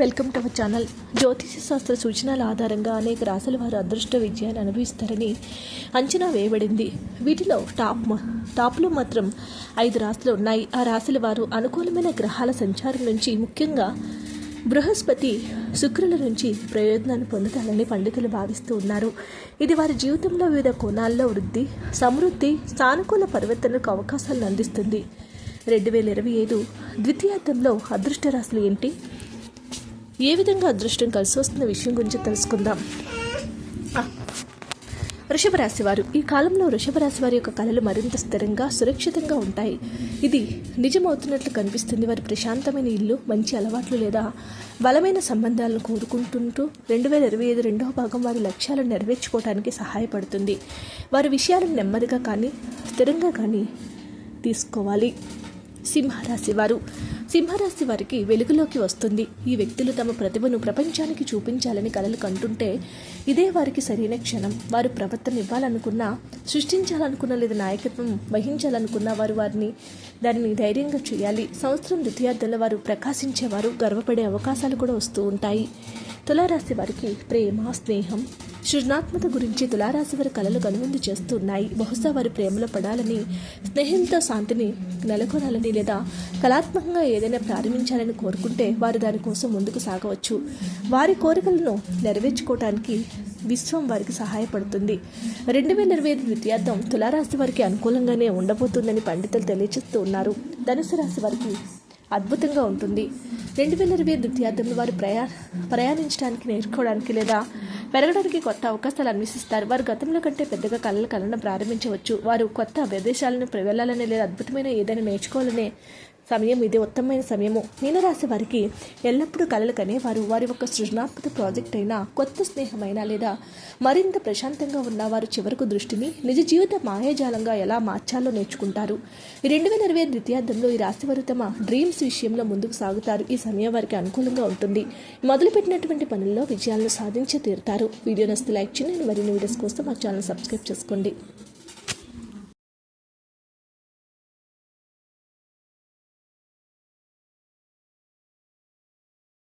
Welcome to our channel జ్యోతిష శాస్త్ర సూచనల ఆధారంగా అనేక రాశుల వారు అదృష్ట విజయాన్ని అనుభవిస్తారని అంచనా వేయబడింది. వీటిలో టాప్ టాప్లో మాత్రం ఐదు రాశులు ఉన్నాయి. ఆ రాశుల వారు అనుకూలమైన గ్రహాల సంచారం నుంచి ముఖ్యంగా బృహస్పతి శుక్రుల నుంచి ప్రయోజనాన్ని పొందుతారని పండితులు భావిస్తూ ఉన్నారు. ఇది వారి జీవితంలో వివిధ కోణాల్లో వృద్ధి సమృద్ధి సానుకూల పరివర్తనకు అవకాశాలను అందిస్తుంది. రెండు వేల ఇరవై ఐదు ద్వితీయార్థంలో అదృష్ట రాశులు ఏంటి? ఏ విధంగా అదృష్టం కలిసి వస్తున్న విషయం గురించి తెలుసుకుందాం. వృషభరాశి వారు. ఈ కాలంలో వృషభరాశి వారి యొక్క కళలు మరింత స్థిరంగా సురక్షితంగా ఉంటాయి. ఇది నిజమవుతున్నట్లు కనిపిస్తుంది. వారి ప్రశాంతమైన ఇల్లు మంచి అలవాట్లు లేదా బలమైన సంబంధాలను కోరుకుంటుంటూ రెండు వేల ఇరవై ఐదు రెండవ భాగం వారి లక్ష్యాలను నెరవేర్చుకోవడానికి సహాయపడుతుంది. వారి విషయాలను నెమ్మదిగా కానీ స్థిరంగా కానీ తీసుకోవాలి. సింహరాశి వారు. సింహరాశి వారికి వెలుగులోకి వస్తుంది. ఈ వ్యక్తులు తమ ప్రతిభను ప్రపంచానికి చూపించాలని కలలు కంటుంటే ఇదే వారికి సరైన క్షణం. వారు ప్రవర్తన ఇవ్వాలనుకున్నా సృష్టించాలనుకున్న లేదా నాయకత్వం వహించాలనుకున్న వారు వారిని దానిని ధైర్యంగా చేయాలి. సంవత్సరం ద్వితీయార్థంలో వారు ప్రకాశించేవారు గర్వపడే అవకాశాలు కూడా వస్తూ ఉంటాయి. తులారాశి వారికి ప్రేమ స్నేహం సృజనాత్మక గురించి తులారాశి వారి కళలు కనువిందు చేస్తున్నాయి. బహుశా వారి ప్రేమలో పడాలని స్నేహంతో శాంతిని నెలకొనాలని లేదా కళాత్మకంగా ఏదైనా ప్రారంభించాలని కోరుకుంటే వారు దానికోసం ముందుకు సాగవచ్చు. వారి కోరికలను నెరవేర్చుకోవడానికి విశ్వం వారికి సహాయపడుతుంది. రెండు వేల ఇరవై ఐదు ద్వితీయార్థం తులారాశి వారికి అనుకూలంగానే ఉండబోతుందని పండితులు తెలియజేస్తూ ఉన్నారు. ధనుసు రాశి వారికి అద్భుతంగా ఉంటుంది. రెండు వేల ఇరవై ద్వితీయార్థంలో వారు ప్రయా ప్రయాణించడానికి నేర్చుకోవడానికి లేదా పెరగడానికి కొత్త అవకాశాలు అన్వేషిస్తారు. వారు గతంలో కంటే పెద్దగా కళలు కలడం ప్రారంభించవచ్చు. వారు కొత్త ప్రదేశాలను వెళ్ళాలని లేదా అద్భుతమైన ఏదైనా నేర్చుకోవాలనే సమయం ఇది ఉత్తమమైన సమయము. మీనరాశి వారికి ఎల్లప్పుడూ కలలు కనే వారు. వారి యొక్క సృజనాత్మక ప్రాజెక్ట్ అయినా కొత్త స్నేహమైన లేదా మరింత ప్రశాంతంగా ఉన్న వారు చివరకు దృష్టిని నిజ జీవిత మాయాజాలంగా ఎలా మార్చాలో నేర్చుకుంటారు. ఈ రెండు వేల ఇరవై ద్వితీయార్థంలో ఈ రాశి వారు తమ డ్రీమ్స్ విషయంలో ముందుకు సాగుతారు. ఈ సమయం వారికి అనుకూలంగా ఉంటుంది. మొదలుపెట్టినటువంటి పనుల్లో విజయాలను సాధించి తీరుతారు. వీడియో నస్తే లైక్ చేయండి. మరిన్ని వీడియోస్ కోసం మా ఛానల్ సబ్స్క్రైబ్ చేసుకోండి.